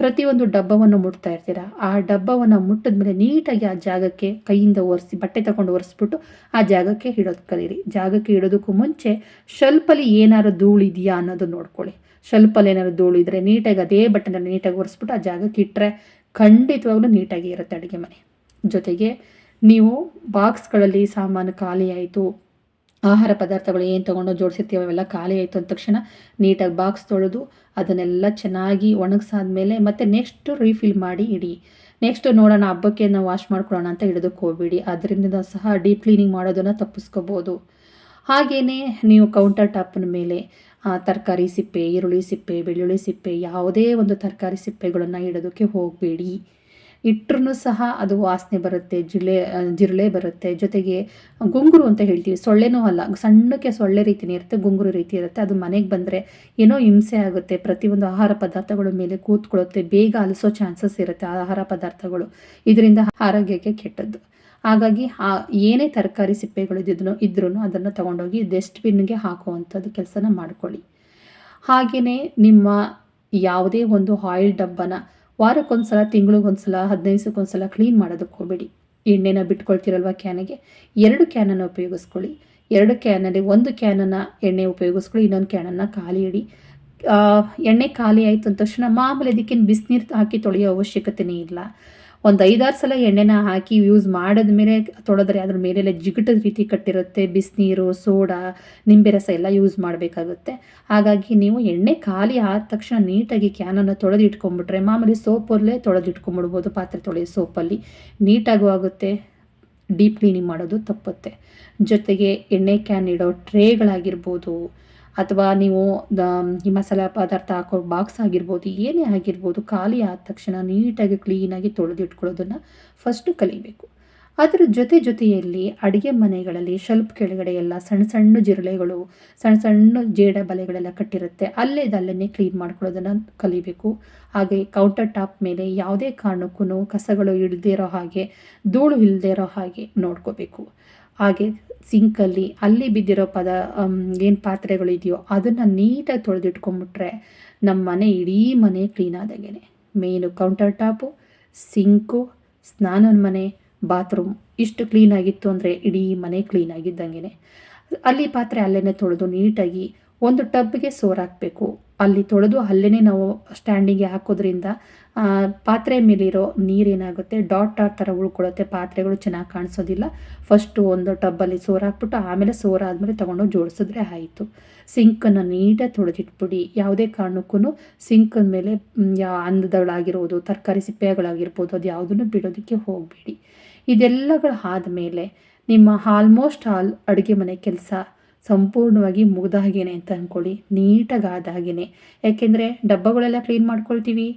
[SPEAKER 1] ಪ್ರತಿಯೊಂದು ಡಬ್ಬವನ್ನು ಮುಟ್ತಾ ಇರ್ತೀರ? ಆ ಡಬ್ಬವನ್ನು ಮುಟ್ಟಿದ ಮೇಲೆ ನೀಟಾಗಿ ಆ ಜಾಗಕ್ಕೆ ಕೈಯಿಂದ ಒರೆಸಿ, ಬಟ್ಟೆ ತಗೊಂಡು ಒರೆಸ್ಬಿಟ್ಟು ಆ ಜಾಗಕ್ಕೆ ಇಡೋದು ಕಲೀರಿ. ಜಾಗಕ್ಕೆ ಇಡೋದಕ್ಕೂ ಮುಂಚೆ ಶಲ್ಪಲ್ಲಿ ಏನಾದ್ರು ಧೂಳು ಇದೆಯಾ ಅನ್ನೋದು ನೋಡ್ಕೊಳ್ಳಿ. ಶಲ್ಪಲ್ಲಿ ಏನಾದ್ರು ಧೂಳು ಇದ್ದರೆ ನೀಟಾಗಿ ಅದೇ ಬಟ್ಟೆನ ನೀಟಾಗಿ ಒರೆಸ್ಬಿಟ್ಟು ಆ ಜಾಗಕ್ಕೆ ಇಟ್ಟರೆ ಖಂಡಿತವಾಗ್ಲೂ ನೀಟಾಗಿ ಇರುತ್ತೆ ಅಡುಗೆ ಮನೆ. ಜೊತೆಗೆ ನೀವು ಬಾಕ್ಸ್ಗಳಲ್ಲಿ ಸಾಮಾನು ಖಾಲಿ ಆಯಿತು ಆಹಾರ ಪದಾರ್ಥಗಳು ಏನು ತೊಗೊಂಡು ಜೋಡಿಸಿರ್ತೀವಿ ಅವೆಲ್ಲ ಖಾಲಿ ಆಯಿತು ಅಂದ ತಕ್ಷಣ ನೀಟಾಗಿ ಬಾಕ್ಸ್ ತೊಳೆದು ಅದನ್ನೆಲ್ಲ ಚೆನ್ನಾಗಿ ಒಣಗಿಸಾದ್ಮೇಲೆ ಮತ್ತೆ ನೆಕ್ಸ್ಟ್ ರೀಫಿಲ್ ಮಾಡಿ ಇಡಿ. ನೆಕ್ಸ್ಟ್ ನೋಡೋಣ ಹಬ್ಬಕ್ಕೆ ನಾವು ವಾಶ್ ಮಾಡ್ಕೊಳ್ಳೋಣ ಅಂತ ಹಿಡಿದಕ್ಕೆ ಹೋಗ್ಬೇಡಿ. ಅದರಿಂದ ಸಹ ಡೀಪ್ ಕ್ಲೀನಿಂಗ್ ಮಾಡೋದನ್ನು ತಪ್ಪಿಸ್ಕೋಬೋದು. ಹಾಗೆಯೇ ನೀವು ಕೌಂಟರ್ ಟಾಪ್ನ ಮೇಲೆ ತರಕಾರಿ ಸಿಪ್ಪೆ, ಈರುಳ್ಳಿ ಸಿಪ್ಪೆ, ಬೆಳ್ಳುಳ್ಳಿ ಸಿಪ್ಪೆ, ಯಾವುದೇ ಒಂದು ತರಕಾರಿ ಸಿಪ್ಪೆಗಳನ್ನು ಇಡೋದಕ್ಕೆ ಹೋಗಬೇಡಿ. ಇಟ್ಟರೂ ಸಹ ಅದು ವಾಸನೆ ಬರುತ್ತೆ ಜಿರಳೆ ಜಿರಳೆ ಬರುತ್ತೆ. ಜೊತೆಗೆ ಗುಂಗುರು ಅಂತ ಹೇಳ್ತೀವಿ. ಸೊಳ್ಳೆನೂ ಅಲ್ಲ, ಸಣ್ಣಕ್ಕೆ ಸೊಳ್ಳೆ ರೀತಿನೇ ಇರುತ್ತೆ, ಗುಂಗುರು ರೀತಿ ಇರುತ್ತೆ. ಅದು ಮನೆಗೆ ಬಂದರೆ ಏನೋ ಹಿಂಸೆ ಆಗುತ್ತೆ. ಪ್ರತಿಯೊಂದು ಆಹಾರ ಪದಾರ್ಥಗಳ ಮೇಲೆ ಕೂತ್ಕೊಳ್ಳುತ್ತೆ ಬೇಗ ಅಲಿಸೋ ಚಾನ್ಸಸ್ ಇರುತ್ತೆ ಆಹಾರ ಪದಾರ್ಥಗಳು. ಇದರಿಂದ ಆರೋಗ್ಯಕ್ಕೆ ಕೆಟ್ಟದ್ದು. ಹಾಗಾಗಿ ಆ, ಏನೇ ತರಕಾರಿ ಸಿಪ್ಪೆಗಳು ಇದ್ರೂ ಇದ್ರೂ ಅದನ್ನು ತೊಗೊಂಡೋಗಿ ಡಸ್ಟ್ಬಿನ್ಗೆ ಹಾಕುವಂಥದ್ದು ಕೆಲಸನ ಮಾಡ್ಕೊಳ್ಳಿ. ಹಾಗೆಯೇ ನಿಮ್ಮ ಯಾವುದೇ ಒಂದು ಆಯಿಲ್ ಡಬ್ಬನ ವಾರಕ್ಕೊಂದ್ಸಲ, ತಿಂಗಳಿಗೊಂದ್ಸಲ ಹದಿನೈದು ಸಲ ಕ್ಲೀನ್ ಮಾಡೋದಕ್ಕೆ ಹೋಗಬೇಡಿ. ಎಣ್ಣೆನ ಬಿಟ್ಕೊಳ್ತಿರಲ್ವ ಕ್ಯಾನಿಗೆ? ಎರಡು ಕ್ಯಾನನ್ನು ಉಪಯೋಗಿಸ್ಕೊಳ್ಳಿ. ಎರಡು ಕ್ಯಾನಲ್ಲಿ ಒಂದು ಕ್ಯಾನನ್ನು ಎಣ್ಣೆ ಉಪಯೋಗಿಸ್ಕೊಳ್ಳಿ, ಇನ್ನೊಂದು ಕ್ಯಾನನ್ನು ಖಾಲಿ ಇಡಿ. ಎಣ್ಣೆ ಖಾಲಿ ಆಯಿತು ಅಂದ ತಕ್ಷಣ ಮಾಮೂಲಿ ಅದಕ್ಕೇನು ಬಿಸಿನೀರು ಹಾಕಿ ತೊಳೆಯೋ ಅವಶ್ಯಕತೆಯೇ ಇಲ್ಲ. ಒಂದು ಐದಾರು ಸಲ ಎಣ್ಣೆನ ಹಾಕಿ ಯೂಸ್ ಮಾಡಿದ್ಮೇಲೆ ತೊಳೆದ್ರೆ ಅದ್ರ ಮೇಲೆಲ್ಲ ಜಿಗಟದ ರೀತಿ ಕಟ್ಟಿರುತ್ತೆ, ಬಿಸಿನೀರು, ಸೋಡಾ ನಿಂಬೆ ರಸ ಎಲ್ಲ ಯೂಸ್ ಮಾಡಬೇಕಾಗುತ್ತೆ. ಹಾಗಾಗಿ ನೀವು ಎಣ್ಣೆ ಖಾಲಿ ಆದ ತಕ್ಷಣ ನೀಟಾಗಿ ಕ್ಯಾನನ್ನು ತೊಳೆದು ಇಟ್ಕೊಂಡ್ಬಿಟ್ರೆ ಮಾಮೂಲಿ ಸೋಪಲ್ಲೇ ತೊಳೆದು ಇಟ್ಕೊಂಡ್ಬಿಡ್ಬೋದು ಪಾತ್ರೆ ತೊಳೆಯೋ ಸೋಪಲ್ಲಿ ನೀಟಾಗೂ ಆಗುತ್ತೆ ಡೀಪ್ ಕ್ಲೀನಿಂಗ್ ಮಾಡೋದು ತಪ್ಪುತ್ತೆ. ಜೊತೆಗೆ ಎಣ್ಣೆ ಕ್ಯಾನ್ ಇಡೋ ಟ್ರೇಗಳಾಗಿರ್ಬೋದು ಅಥವಾ ನೀವು ಈ ಮಸಾಲೆ ಪದಾರ್ಥ ಹಾಕೋ ಬಾಕ್ಸ್ ಆಗಿರ್ಬೋದು, ಏನೇ ಆಗಿರ್ಬೋದು, ಖಾಲಿ ಆದ ತಕ್ಷಣ ನೀಟಾಗಿ ಕ್ಲೀನಾಗಿ ತೊಳೆದಿಟ್ಕೊಳ್ಳೋದನ್ನು ಫಸ್ಟು ಕಲಿಬೇಕು. ಅದರ ಜೊತೆ ಜೊತೆಯಲ್ಲಿ ಅಡುಗೆ ಮನೆಗಳಲ್ಲಿ ಸ್ವಲ್ಪ ಕೆಳಗಡೆ ಎಲ್ಲ ಸಣ್ಣ ಸಣ್ಣ ಜಿರಳೆಗಳು, ಸಣ್ಣ ಸಣ್ಣ ಜೇಡ ಬಲೆಗಳೆಲ್ಲ ಕಟ್ಟಿರುತ್ತೆ, ಅಲ್ಲೇ ಅಲ್ಲೇ ಕ್ಲೀನ್ ಮಾಡ್ಕೊಳ್ಳೋದನ್ನು ಕಲಿಬೇಕು. ಹಾಗೆ ಕೌಂಟರ್ ಟಾಪ್ ಮೇಲೆ ಯಾವುದೇ ಕಾರಣಕ್ಕೂ ಕಸಗಳು ಇಳದೇ ಇರೋ ಹಾಗೆ, ಧೂಳು ಇಲ್ಲದೇ ಇರೋ ಹಾಗೆ ನೋಡ್ಕೋಬೇಕು. ಹಾಗೆ ಸಿಂಕಲ್ಲಿ ಅಲ್ಲಿ ಬಿದ್ದಿರೋ ಪದ ಏನು ಪಾತ್ರೆಗಳಿದೆಯೋ ಅದನ್ನು ನೀಟಾಗಿ ತೊಳೆದಿಟ್ಕೊಂಬಿಟ್ರೆ ನಮ್ಮ ಮನೆ ಇಡೀ ಮನೆ ಕ್ಲೀನ್ ಆದಾಗೇನೆ. ಮೇನು ಕೌಂಟರ್ ಟಾಪು ಸಿಂಕು ಸ್ನಾನದ ಮನೆ ಬಾತ್ರೂಮ್ ಇಷ್ಟು ಕ್ಲೀನಾಗಿತ್ತು ಅಂದರೆ ಇಡೀ ಮನೆ ಕ್ಲೀನ್ ಆಗಿದ್ದಂಗೆ ಅಲ್ಲಿ ಪಾತ್ರೆ ಅಲ್ಲೇ ತೊಳೆದು ನೀಟಾಗಿ ಒಂದು ಟಬ್ಗೆ ಸೋರ್ ಹಾಕಬೇಕು. ಅಲ್ಲಿ ತೊಳೆದು ಅಲ್ಲೇ ನಾವು ಸ್ಟ್ಯಾಂಡಿಗೆ ಹಾಕೋದ್ರಿಂದ ಪಾತ್ರೆ ಮೇಲಿರೋ ನೀರೇನಾಗುತ್ತೆ? ಡಾಟ್ ಡಾಟ್ ಥರ ಉಳ್ಕೊಳ್ಳುತ್ತೆ. ಪಾತ್ರೆಗಳು ಚೆನ್ನಾಗಿ ಕಾಣಿಸೋದಿಲ್ಲ. ಫಸ್ಟು ಒಂದು ಟಬ್ಬಲ್ಲಿ ಸೋರ್ ಹಾಕ್ಬಿಟ್ಟು, ಆಮೇಲೆ ಸೋರ್ ಆದಮೇಲೆ ತೊಗೊಂಡು ಜೋಡಿಸಿದ್ರೆ ಆಯಿತು. ಸಿಂಕನ್ನು ನೀಟಾಗಿ ತೊಳೆದಿಟ್ಬಿಡಿ. ಯಾವುದೇ ಕಾರಣಕ್ಕೂ ಸಿಂಕನ ಮೇಲೆ ಯಾ, ಅಂದಗಳಾಗಿರ್ಬೋದು, ತರಕಾರಿ ಸಿಪ್ಪೆಗಳಾಗಿರ್ಬೋದು, ಅದು ಯಾವುದನ್ನು ಬಿಡೋದಕ್ಕೆ ಹೋಗಬೇಡಿ. ಇದೆಲ್ಲಗಳು ಆದಮೇಲೆ ನಿಮ್ಮ ಆಲ್ಮೋಸ್ಟ್ ಆಲ್ ಅಡುಗೆ ಮನೆ ಕೆಲಸ ಸಂಪೂರ್ಣವಾಗಿ ಮುಗ್ದ ಹಾಗೇನೆ ಅಂತ ಅಂದ್ಕೊಳ್ಳಿ ನೀಟಾಗಿ ಆದ ಹಾಗೇನೆ. ಯಾಕೆಂದರೆ ಡಬ್ಬಗಳೆಲ್ಲ ಕ್ಲೀನ್ ಮಾಡ್ಕೊಳ್ತೀವಿ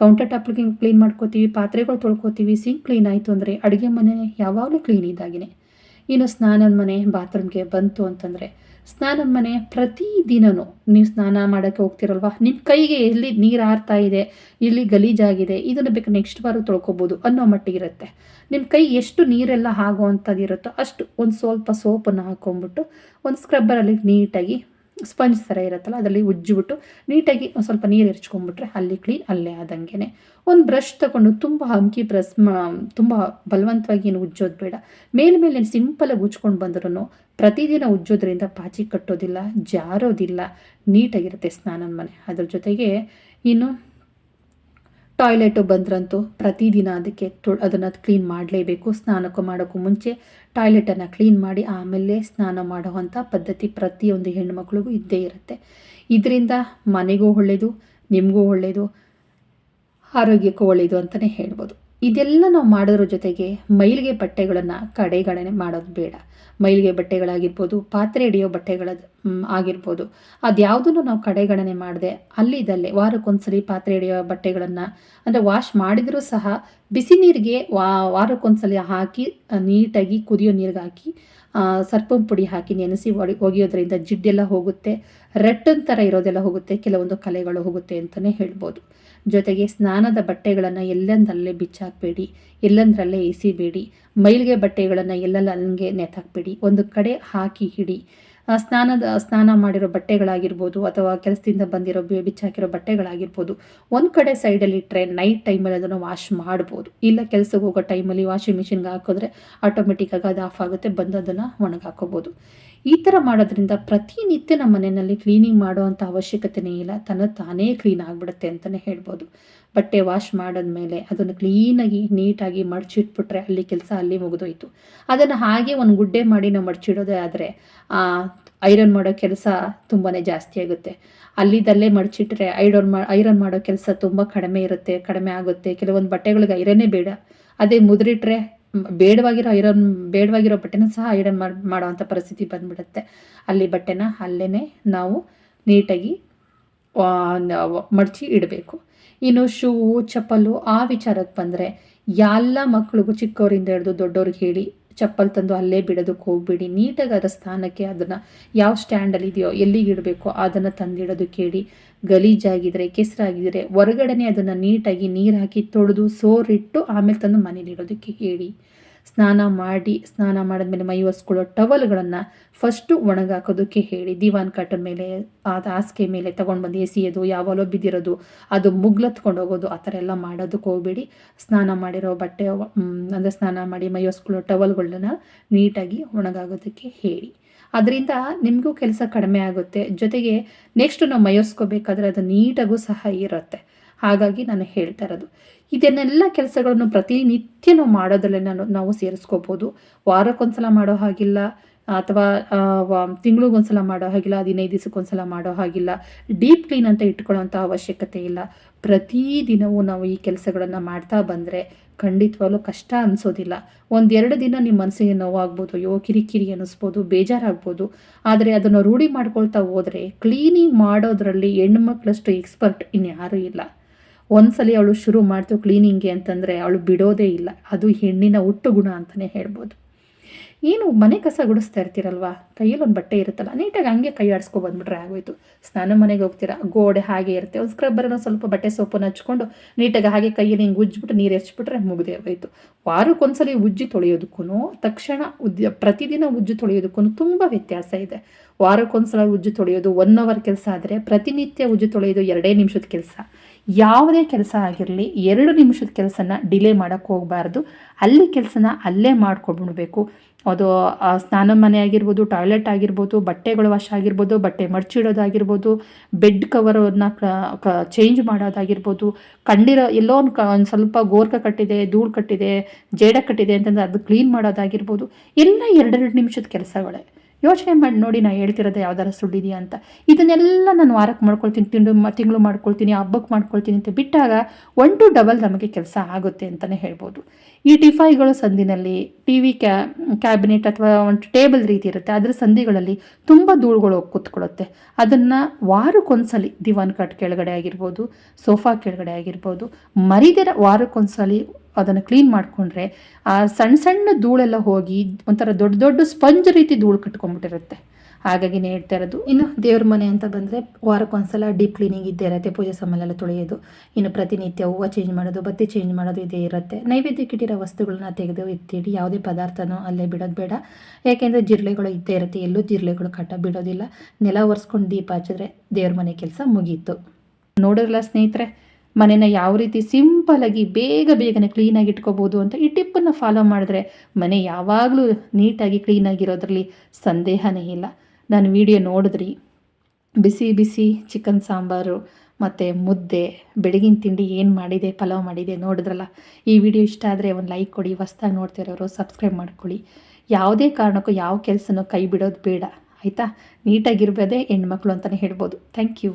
[SPEAKER 1] ಕೌಂಟರ್ ಟಾಪ್ಗೆ ಕ್ಲೀನ್ ಮಾಡ್ಕೋತೀವಿ, ಪಾತ್ರೆಗಳು ತೊಳ್ಕೊತೀವಿ ಸಿಂಕ್ ಕ್ಲೀನ್ ಆಯಿತು ಅಂದರೆ ಅಡುಗೆ ಮನೆ ಯಾವಾಗಲೂ ಕ್ಲೀನ್ ಇದ್ದಾಗಿನೇ ಇನ್ನು ಸ್ನಾನದ ಮನೆ ಬಾತ್ರೂಮ್ಗೆ ಬಂತು ಅಂತಂದರೆ ಸ್ನಾನದ ಮನೆ ಪ್ರತಿದಿನವೂ ನೀವು ಸ್ನಾನ ಮಾಡೋಕ್ಕೆ ಹೋಗ್ತಿರಲ್ವ? ನಿಮ್ಮ ಕೈಗೆ ಎಲ್ಲಿ ನೀರು ಆರ್ತಾ ಇದೆ ಇಲ್ಲಿ ಗಲೀಜಾಗಿದೆ ಇದನ್ನು ಬೇಕು ನೆಕ್ಸ್ಟ್ ಬಾರ ತೊಳ್ಕೊಬೋದು ಅನ್ನೋ ಮಟ್ಟಿಗಿರುತ್ತೆ ನಿಮ್ಮ ಕೈ ಎಷ್ಟು ನೀರೆಲ್ಲ ಆಗೋ ಇರುತ್ತೋ ಅಷ್ಟು ಒಂದು ಸ್ವಲ್ಪ ಸೋಪನ್ನು ಹಾಕ್ಕೊಂಬಿಟ್ಟು ಒಂದು ಸ್ಕ್ರಬ್ಬರಲ್ಲಿ ನೀಟಾಗಿ ಸ್ಪಂಜ್ ಥರ ಇರುತ್ತಲ್ಲ, ಅದರಲ್ಲಿ ಉಜ್ಜಿಬಿಟ್ಟು ನೀಟಾಗಿ ಒಂದು ಸ್ವಲ್ಪ ನೀರು ಎರಚ್ಕೊಂಡ್ಬಿಟ್ರೆ ಅಲ್ಲಿ ಕ್ಲೀನ್, ಅಲ್ಲೇ ಆದಂಗೆ ಒಂದು ಬ್ರಷ್ ತಗೊಂಡು ತುಂಬ ಹಂಕಿ ಮಾ, ತುಂಬ ಬಲವಂತವಾಗಿ ಏನು ಉಜ್ಜೋದು ಬೇಡ. ಮೇಲೆ ಮೇಲೆ ಸಿಂಪಲಾಗಿ ಉಜ್ಕೊಂಡು ಬಂದ್ರೂ ಪ್ರತಿದಿನ ಉಜ್ಜೋದ್ರಿಂದ ಪಾಚಿ ಕಟ್ಟೋದಿಲ್ಲ, ಜಾರೋದಿಲ್ಲ, ನೀಟಾಗಿರುತ್ತೆ ಸ್ನಾನದ ಮನೆ. ಅದ್ರ ಜೊತೆಗೆ ಇನ್ನು ಟಾಯ್ಲೆಟು ಬಂದ್ರಂತೂ ಪ್ರತಿದಿನ ಅದಕ್ಕೆ ತು, ಅದನ್ನು ಕ್ಲೀನ್ ಮಾಡಲೇಬೇಕು. ಸ್ನಾನಕ್ಕೂ ಮಾಡೋಕ್ಕೂ ಮುಂಚೆ ಟಾಯ್ಲೆಟನ್ನು ಕ್ಲೀನ್ ಮಾಡಿ ಆಮೇಲೆ ಸ್ನಾನ ಮಾಡುವಂಥ ಪದ್ಧತಿ ಪ್ರತಿಯೊಂದು ಹೆಣ್ಣುಮಕ್ಳಿಗೂ ಇದ್ದೇ ಇರುತ್ತೆ. ಇದರಿಂದ ಮನೆಗೂ ಒಳ್ಳೆಯದು ನಿಮಗೂ ಒಳ್ಳೆಯದು ಆರೋಗ್ಯಕ್ಕೂ ಒಳ್ಳೆಯದು ಅಂತಲೇ ಹೇಳ್ಬೋದು. ಇದೆಲ್ಲ ನಾವು ಮಾಡೋದ್ರ ಜೊತೆಗೆ ಮೈಲಿಗೆ ಬಟ್ಟೆಗಳನ್ನು ಕಡೆಗಣನೆ ಮಾಡೋದು ಬೇಡ. ಮೈಲಿಗೆ ಬಟ್ಟೆಗಳಾಗಿರ್ಬೋದು, ಪಾತ್ರೆ ಹಿಡಿಯೋ ಬಟ್ಟೆಗಳ ಆಗಿರ್ಬೋದು. ಅದ್ಯಾವುದನ್ನು ನಾವು ಕಡೆಗಣನೆ ಮಾಡಿದೆ ಅಲ್ಲಿದಲ್ಲೇ ವಾರಕ್ಕೊಂದ್ಸಲಿ ಪಾತ್ರೆ ಹಿಡಿಯೋ ಬಟ್ಟೆಗಳನ್ನು, ಅಂದರೆ ವಾಶ್ ಮಾಡಿದರೂ ಸಹ ಬಿಸಿ ನೀರಿಗೆ ವಾ, ವಾರಕ್ಕೊಂದ್ಸಲಿ ಹಾಕಿ ನೀಟಾಗಿ ಕುದಿಯೋ ನೀರಿಗೆ ಹಾಕಿ ಸರ್ಪಂ ಪುಡಿ ಹಾಕಿ ನೆನೆಸಿ ಒಡಿ, ಒಗೆಯೋದ್ರಿಂದ ಜಿಡ್ಡೆಲ್ಲ ಹೋಗುತ್ತೆ, ರೆಟ್ಟನ್ ಥರ ಇರೋದೆಲ್ಲ ಹೋಗುತ್ತೆ, ಕೆಲವೊಂದು ಕಲೆಗಳು ಹೋಗುತ್ತೆ ಅಂತಲೇ ಹೇಳ್ಬೋದು. ಜೊತೆಗೆ ಸ್ನಾನದ ಬಟ್ಟೆಗಳನ್ನು ಎಲ್ಲೆಂದರಲ್ಲೇ ಬಿಚ್ಚಾಕಬೇಡಿ, ಎಲ್ಲಂದ್ರಲ್ಲೇ ಎಸಿಬೇಡಿ, ಮೈಲಿಗೆ ಬಟ್ಟೆಗಳನ್ನು ಎಲ್ಲೆಲ್ಲ ಹಂಗೆ ನೆತಾಕಬೇಡಿ ಒಂದು ಕಡೆ ಹಾಕಿ ಹಿಡಿ ಸ್ನಾನದ, ಸ್ನಾನ ಮಾಡಿರೋ ಬಟ್ಟೆಗಳಾಗಿರ್ಬೋದು ಅಥವಾ ಕೆಲಸದಿಂದ ಬಂದಿರೋ ಬಿಚ್ಚಾಕಿರೋ ಬಟ್ಟೆಗಳಾಗಿರ್ಬೋದು, ಒಂದು ಕಡೆ ಸೈಡಲ್ಲಿ ಇಟ್ಟರೆ ನೈಟ್ ಟೈಮಲ್ಲಿ ಅದನ್ನು ವಾಶ್ ಮಾಡ್ಬೋದು. ಇಲ್ಲ ಕೆಲಸಕ್ಕೆ ಹೋಗೋ ಟೈಮಲ್ಲಿ ವಾಷಿಂಗ್ ಮಿಷಿನ್ಗೆ ಹಾಕಿದ್ರೆ ಆಟೋಮೆಟಿಕ್ಕಾಗಿ ಅದು ಆಫ್ ಆಗುತ್ತೆ, ಬಂದು ಅದನ್ನು ಒಣಗಾಕೋಬೋದು. ಈ ಥರ ಮಾಡೋದ್ರಿಂದ ಪ್ರತಿನಿತ್ಯ ನಮ್ಮ ಮನೆಯಲ್ಲಿ ಕ್ಲೀನಿಂಗ್ ಮಾಡುವಂಥ ಅವಶ್ಯಕತೆನೇ ಇಲ್ಲ. ತನ್ನ ತಾನೇ ಕ್ಲೀನ್ ಆಗಿಬಿಡುತ್ತೆ ಅಂತಲೇ ಹೇಳ್ಬೋದು. ಬಟ್ಟೆ ವಾಶ್ ಮಾಡಿದ್ಮೇಲೆ ಅದನ್ನು ಕ್ಲೀನಾಗಿ ನೀಟಾಗಿ ಮಡಚಿಟ್ಬಿಟ್ರೆ ಅಲ್ಲಿ ಕೆಲಸ ಅಲ್ಲಿ ಮುಗಿದೋಯ್ತು. ಅದನ್ನು ಹಾಗೆ ಒಂದು ಗುಡ್ಡೆ ಮಾಡಿ ನಾವು ಮಡಚಿಡೋದೇ ಆದರೆ ಐರನ್ ಮಾಡೋ ಕೆಲಸ ತುಂಬಾ ಜಾಸ್ತಿ ಆಗುತ್ತೆ. ಅಲ್ಲಿದ್ದಲ್ಲೇ ಮಡಚಿಟ್ರೆ ಐರನ್ ಮಾ ಐರನ್ ಮಾಡೋ ಕೆಲಸ ತುಂಬ ಕಡಿಮೆ ಇರುತ್ತೆ, ಕಡಿಮೆ ಆಗುತ್ತೆ. ಕೆಲವೊಂದು ಬಟ್ಟೆಗಳಿಗೆ ಐರನ್ನೇ ಬೇಡ. ಅದೇ ಮುದ್ರಿಟ್ರೆ ಬೇಡವಾಗಿರೋ ಐರನ್, ಬೇಡವಾಗಿರೋ ಬಟ್ಟೆನ ಸಹ ಐರನ್ ಮಾಡಿ ಮಾಡೋವಂಥ ಪರಿಸ್ಥಿತಿ ಬಂದ್ಬಿಡುತ್ತೆ. ಅಲ್ಲಿ ಬಟ್ಟೆನ ಅಲ್ಲೇ ನಾವು ನೀಟಾಗಿ ಮಡಚಿ ಇಡಬೇಕು. ಇನ್ನು ಶೂ, ಚಪ್ಪಲು, ಆ ವಿಚಾರಕ್ಕೆ ಬಂದರೆ ಎಲ್ಲ ಮಕ್ಕಳಿಗೂ ಚಿಕ್ಕವರಿಂದ ಹಿಡಿದು ದೊಡ್ಡವ್ರಿಗೆ ಹೇಳಿ ಚಪ್ಪಲ್ ತಂದು ಅಲ್ಲೇ ಬಿಡೋದಕ್ಕೆ ಹೋಗ್ಬೇಡಿ. ನೀಟಾಗಿ ಅದರ ಸ್ಥಾನಕ್ಕೆ ಅದನ್ನು ಯಾವ ಸ್ಟ್ಯಾಂಡಲ್ಲಿ ಇದೆಯೋ ಎಲ್ಲಿಗೆ ಇಡಬೇಕೋ ಅದನ್ನು ತಂದಿಡೋದಕ್ಕೆ ಹೇಳಿ ಗಲೀಜಾಗಿದ್ರೆ, ಕೆಸರಾಗಿದ್ರೆ ಹೊರಗಡೆನೆ ಅದನ್ನು ನೀಟಾಗಿ ನೀರು ಹಾಕಿ ತೊಳೆದು ಸೋರಿಟ್ಟು ಆಮೇಲೆ ತಂದು ಮನೇಲಿ ಇಡೋದಕ್ಕೆ ಹೇಳಿ. ಸ್ನಾನ ಮಾಡಿ, ಸ್ನಾನ ಮಾಡಿದ್ಮೇಲೆ ಮೈ ಒಸ್ಕೊಳ್ಳೋ ಟವಲ್ಗಳನ್ನು ಫಸ್ಟು ಒಣಗಾಕೋದಕ್ಕೆ ಹೇಳಿ. ದಿವಾನ್ ಕಾಟನ್ ಮೇಲೆ ಆ ಹಾಸಿಗೆ ಮೇಲೆ ತಗೊಂಡು ಬಂದು ಎಸಿಯೋದು, ಯಾವಾಗಲೋ ಬಿದ್ದಿರೋದು, ಅದು ಮುಗ್ಲತ್ಕೊಂಡು ಹೋಗೋದು, ಆ ಥರ ಎಲ್ಲ ಮಾಡೋದಕ್ಕೆ ಹೋಗಬೇಡಿ. ಸ್ನಾನ ಮಾಡಿರೋ ಬಟ್ಟೆ ಅಂದರೆ ಸ್ನಾನ ಮಾಡಿ ಮೈ ಒಸ್ಕೊಳ್ಳೋ ಟವಲ್ಗಳನ್ನ ನೀಟಾಗಿ ಒಣಗಾಗೋದಕ್ಕೆ ಹೇಳಿ. ಅದರಿಂದ ನಿಮಗೂ ಕೆಲಸ ಕಡಿಮೆ ಆಗುತ್ತೆ. ಜೊತೆಗೆ ನೆಕ್ಸ್ಟ್ ನಾವು ಮಯೋಸ್ಕೋಬೇಕಾದ್ರೆ ಅದು ನೀಟಾಗೂ ಸಹ ಇರುತ್ತೆ. ಹಾಗಾಗಿ ನಾನು ಹೇಳ್ತಾ ಇರೋದು. ಇದನ್ನೆಲ್ಲ ಕೆಲಸಗಳನ್ನು ಪ್ರತಿನಿತ್ಯ ನಾವು ಮಾಡೋದ್ರಲ್ಲೇ ನಾನು, ನಾವು ಸೇರಿಸ್ಕೋಬೋದು. ವಾರಕ್ಕೊಂದ್ಸಲ ಮಾಡೋ ಹಾಗಿಲ್ಲ, ಅಥವಾ ತಿಂಗಳಿಗೊಂದ್ಸಲ ಮಾಡೋ ಹಾಗಿಲ್ಲ, ಹದಿನೈದು ದಿವಸಕ್ಕೊಂದ್ಸಲ ಮಾಡೋ ಹಾಗಿಲ್ಲ, ಡೀಪ್ ಕ್ಲೀನ್ ಅಂತ ಇಟ್ಕೊಳ್ಳೋಂಥ ಅವಶ್ಯಕತೆ ಇಲ್ಲ. ಪ್ರತಿದಿನವೂ ನಾವು ಈ ಕೆಲಸಗಳನ್ನು ಮಾಡ್ತಾ ಬಂದರೆ ಖಂಡಿತವಾಗ್ಲೂ ಕಷ್ಟ ಅನಿಸೋದಿಲ್ಲ. ಒಂದೆರಡು ದಿನ ನಿಮ್ಮ ಮನಸ್ಸಿಗೆ ನೋವಾಗ್ಬೋದು, ಅಯ್ಯೋ, ಕಿರಿಕಿರಿ ಅನಿಸ್ಬೋದು, ಬೇಜಾರಾಗ್ಬೋದು. ಆದರೆ ಅದನ್ನು ರೂಢಿ ಮಾಡ್ಕೊಳ್ತಾ ಹೋದರೆ ಕ್ಲೀನಿಂಗ್ ಮಾಡೋದ್ರಲ್ಲಿ ಹೆಣ್ಮಕ್ಳಷ್ಟು ಎಕ್ಸ್ಪರ್ಟ್ ಇನ್ಯಾರೂ ಇಲ್ಲ. ಒಂದ್ಸಲಿ ಅವಳು ಶುರು ಮಾಡ್ತು ಕ್ಲೀನಿಂಗ್ಗೆ ಅಂತಂದರೆ ಅವಳು ಬಿಡೋದೇ ಇಲ್ಲ. ಅದು ಹೆಣ್ಣಿನ ಹುಟ್ಟು ಗುಣ ಅಂತಲೇ ಹೇಳ್ಬೋದು. ಏನು ಮನೆ ಕಸ ಗುಡಿಸ್ತಾ ಇರ್ತೀರಲ್ವಾ? ಕೈಯಲ್ಲಿ ಒಂದು ಬಟ್ಟೆ ಇರುತ್ತಲ್ಲ, ನೀಟಾಗಿ ಹಂಗೆ ಕೈ ಆಡಿಸ್ಕೊ ಬಂದ್ಬಿಟ್ರೆ ಆಗೋಯ್ತು. ಸ್ನಾನ ಮನೆಗೆ ಹೋಗ್ತೀರಾ? ಗೋಡೆ ಹಾಗೆ ಇರುತ್ತೆ. ಒಂದು ಸ್ಕ್ರಬ್ಬರನ್ನ ಸ್ವಲ್ಪ ಬಟ್ಟೆ ಸೋಪನ್ನು ಹಚ್ಕೊಂಡು ನೀಟಾಗಿ ಹಾಗೆ ಕೈಯಲ್ಲಿ ಹಿಂಗೆ ಉಜ್ಜಿಬಿಟ್ಟು ನೀರು ಹಚ್ಬಿಟ್ರೆ ಮುಗಿದೇ ಹೋಯ್ತು. ವಾರಕ್ಕೊಂದ್ಸಲಿ ಉಜ್ಜಿ ತೊಳೆಯೋದಕ್ಕೂ ತಕ್ಷಣ ಉಜ್ಜಿ ಪ್ರತಿದಿನ ಉಜ್ಜಿ ತೊಳೆಯೋದಕ್ಕೂ ತುಂಬ ವ್ಯತ್ಯಾಸ ಇದೆ. ವಾರಕ್ಕೊಂದ್ಸಲ ಉಜ್ಜಿ ತೊಳೆಯೋದು ಒನ್ ಅವರ್ ಕೆಲಸ ಆದರೆ ಪ್ರತಿನಿತ್ಯ ಉಜ್ಜಿ ತೊಳೆಯೋದು ಎರಡೇ ನಿಮಿಷದ ಕೆಲಸ. ಯಾವುದೇ ಕೆಲಸ ಆಗಿರಲಿ, ಎರಡು ನಿಮಿಷದ ಕೆಲಸನ ಡಿಲೇ ಮಾಡೋಕ್ಕೆ ಹೋಗಬಾರ್ದು. ಅಲ್ಲಿ ಕೆಲಸನ ಅಲ್ಲೇ ಮಾಡ್ಕೊಬಿಡ್ಬೇಕು. ಅದು ಸ್ನಾನ ಮನೆ ಆಗಿರ್ಬೋದು, ಟಾಯ್ಲೆಟ್ ಆಗಿರ್ಬೋದು, ಬಟ್ಟೆಗಳು ವಾಶ್ ಆಗಿರ್ಬೋದು, ಬಟ್ಟೆ ಮಡ್ಚಿಡೋದಾಗಿರ್ಬೋದು, ಬೆಡ್ ಕವರನ್ನು ಚೇಂಜ್ ಮಾಡೋದಾಗಿರ್ಬೋದು ಕಂಡಿರೋ ಎಲ್ಲೋ ಒಂದು ಕ, ಒಂದು ಸ್ವಲ್ಪ ಗೋರ್ಕ ಕಟ್ಟಿದೆ, ಧೂಳು ಕಟ್ಟಿದೆ, ಜೇಡ ಕಟ್ಟಿದೆ ಅಂತಂದ್ರೆ ಅದು ಕ್ಲೀನ್ ಮಾಡೋದಾಗಿರ್ಬೋದು, ಎಲ್ಲ ಎರಡೆರಡು ನಿಮಿಷದ ಕೆಲಸಗಳೇ. ಯೋಚನೆ ಮಾಡಿ ನೋಡಿ ನಾನು ಹೇಳ್ತಿರೋದು ಯಾವ್ದಾರ ಸುಳ್ಳಿದೆಯಾ ಅಂತ. ಇದನ್ನೆಲ್ಲ ನಾನು ವಾರಕ್ಕೆ ಮಾಡ್ಕೊಳ್ತೀನಿ, ತಿಂಗಳು ತಿಂಗಳು ಮಾಡ್ಕೊಳ್ತೀನಿ, ಹಬ್ಬಕ್ಕೆ ಮಾಡ್ಕೊಳ್ತೀನಿ ಅಂತ ಬಿಟ್ಟಾಗ ಒನ್ ಟು ಡಬಲ್ ನಮಗೆ ಕೆಲಸ ಆಗುತ್ತೆ ಅಂತಲೇ ಹೇಳ್ಬೋದು. ಈ ಟಿಫೈಗಳು ಸಂದಿನಲ್ಲಿ ಟಿ ವಿ ಕ್ಯಾ, ಕ್ಯಾಬಿನೆಟ್ ಅಥವಾ ಒಂದು ಟೇಬಲ್ ರೀತಿ ಇರುತ್ತೆ, ಅದರ ಸಂದಿಗಳಲ್ಲಿ ತುಂಬ ಧೂಳುಗಳು ಕೂತ್ಕೊಳ್ಳುತ್ತೆ. ಅದನ್ನು ವಾರಕ್ಕೊಂದ್ಸಲಿ, ದಿವಾನ್ ಕಟ್ ಕೆಳಗಡೆ ಆಗಿರ್ಬೋದು, ಸೋಫಾ ಕೆಳಗಡೆ ಆಗಿರ್ಬೋದು, ಮರಿದಿರ ವಾರಕ್ಕೊಂದ್ಸಲಿ ಅದನ್ನು ಕ್ಲೀನ್ ಮಾಡಿಕೊಂಡ್ರೆ ಆ ಸಣ್ಣ ಸಣ್ಣ ಧೂಳೆಲ್ಲ ಹೋಗಿ ಒಂಥರ ದೊಡ್ಡ ದೊಡ್ಡ ಸ್ಪಂಜ್ ರೀತಿ ಧೂಳು ಕಟ್ಕೊಂಡ್ಬಿಟ್ಟಿರುತ್ತೆ. ಹಾಗಾಗಿ ಹೇಳ್ತಾ ಇರೋದು, ಇನ್ನು ದೇವ್ರ ಮನೆ ಅಂತ ಬಂದರೆ ವಾರಕ್ಕೊಂದ್ಸಲ ಡೀಪ್ ಕ್ಲೀನಿಂಗ್ ಇದ್ದೇ ಇರುತ್ತೆ, ಪೂಜೆ ಸಾಮಾನೆಲ್ಲ ತೊಳೆಯೋದು, ಇನ್ನು ಪ್ರತಿನಿತ್ಯ ಹೂವು ಚೇಂಜ್ ಮಾಡೋದು, ಬತ್ತಿ ಚೇಂಜ್ ಮಾಡೋದು ಇದೇ ಇರುತ್ತೆ. ನೈವೇದ್ಯಕ್ಕೆ ಇಟ್ಟಿರೋ ವಸ್ತುಗಳನ್ನ ತೆಗೆದು ಎತ್ತಿಡಿ ಯಾವುದೇ ಪದಾರ್ಥನೂ ಅಲ್ಲೇ ಬಿಡೋದು ಬೇಡ. ಯಾಕೆಂದರೆ ಜಿರಳೆಗಳು ಇದ್ದೇ ಇರುತ್ತೆ, ಎಲ್ಲೂ ಜಿರಳೆಗಳು ಕಟ್ಟ ಬಿಡೋದಿಲ್ಲ. ನೆಲ ಒರೆಸ್ಕೊಂಡು ದೀಪ ಹಚ್ಚಿದ್ರೆ ದೇವ್ರ ಮನೆ ಕೆಲಸ ಮುಗೀತು. ನೋಡಿರಲ್ಲ ಸ್ನೇಹಿತರೆ ಮನೆನ ಯಾವ ರೀತಿ ಸಿಂಪಲಾಗಿ ಬೇಗ ಬೇಗನೆ ಕ್ಲೀನಾಗಿ ಇಟ್ಕೋಬೋದು ಅಂತ ಈ ಟಿಪ್ಪನ್ನು ಫಾಲೋ ಮಾಡಿದ್ರೆ ಮನೆ ಯಾವಾಗಲೂ ನೀಟಾಗಿ ಕ್ಲೀನಾಗಿರೋದ್ರಲ್ಲಿ ಸಂದೇಹನೇ ಇಲ್ಲ. ನಾನು ವಿಡಿಯೋ ನೋಡಿದ್ರಿ, ಬಿಸಿ ಬಿಸಿ ಚಿಕನ್ ಸಾಂಬಾರು ಮತ್ತು ಮುದ್ದೆ, ಬೆಳಗಿನ ತಿಂಡಿ ಏನು ಮಾಡಿದೆ, ಪಲಾವ್ ಮಾಡಿದೆ ನೋಡಿದ್ರಲ್ಲ? ಈ ವಿಡಿಯೋ ಇಷ್ಟ ಆದರೆ ಒಂದು ಲೈಕ್ ಕೊಡಿ, ಹೊಸ್ದಾಗಿ ನೋಡ್ತಿರೋರು ಸಬ್ಸ್ಕ್ರೈಬ್ ಮಾಡ್ಕೊಳ್ಳಿ. ಯಾವುದೇ ಕಾರಣಕ್ಕೂ ಯಾವ ಕೆಲಸನೂ ಕೈ ಬಿಡೋದು ಬೇಡ, ಆಯಿತಾ? ನೀಟಾಗಿರ್ಬೋದೇ ಹೆಣ್ಮಕ್ಳು ಅಂತಲೇ ಹೇಳ್ಬೋದು. Thank you